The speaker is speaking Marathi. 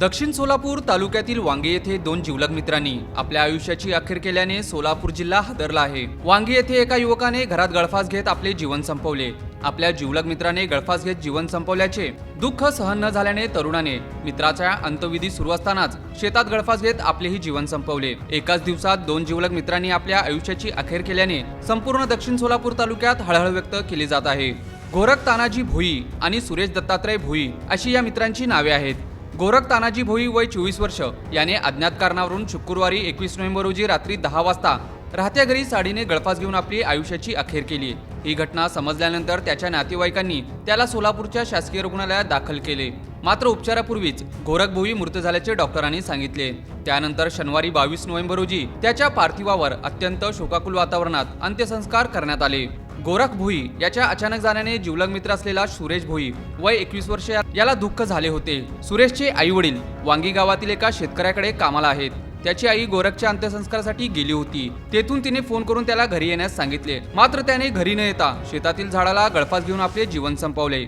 दक्षिण सोलापूर तालुक्यातील वांगे येथे दोन जिवलग मित्रांनी आपल्या आयुष्याची अखेर केल्याने सोलापूर जिल्हा हादरला आहे. वांगे येथे एका युवकाने घरात गळफास घेत आपले जीवन संपवले. आपल्या जिवलग मित्राने गळफास घेत जीवन संपवल्याचे दुःख सहन न झाल्याने तरुणाने मित्राच्या अंतविधी सुरू असतानाच शेतात गळफास घेत आपलेही जीवन संपवले. एकाच दिवसात दोन जिवलग मित्रांनी आपल्या आयुष्याची अखेर केल्याने संपूर्ण दक्षिण सोलापूर तालुक्यात हळहळ व्यक्त केली जात आहे. गोरख तानाजी भोई आणि सुरेश दत्तात्रय भोई अशी या मित्रांची नावे आहेत. गोरख तानाजी भोई वय चोवीस वर्ष. याने अज्ञात कारणावरून शुक्रवारी एकवीस नोव्हेंबर रोजी रात्री दहा वाजता राहत्या घरी साडीने गळफास घेऊन आपली आयुष्याची अखेर केली. ही घटना समजल्यानंतर त्याच्या नातेवाईकांनी त्याला सोलापूरच्या शासकीय रुग्णालयात दाखल केले. मात्र उपचारापूर्वीच गोरख भोई मृत झाल्याचे डॉक्टरांनी सांगितले. त्यानंतर शनिवारी बावीस नोव्हेंबर रोजी त्याच्या पार्थिवावर अत्यंत शोकाकुल वातावरणात अंत्यसंस्कार करण्यात आले. गोरख भोई याच्या अचानक जाण्याने जिवलग मित्र असलेला सुरेश भोई वय एकवीस वर्ष याला दुःख झाले होते. सुरेशचे आई वडील वांगी गावातील एका शेतकऱ्याकडे कामाला आहेत. त्याची आई गोरखच्या अंत्यसंस्कारासाठी गेली होती. तेथून तिने फोन करून त्याला घरी येण्यास सांगितले. मात्र त्याने घरी न येता शेतातील झाडाला गळफास घेऊन आपले जीवन संपवले.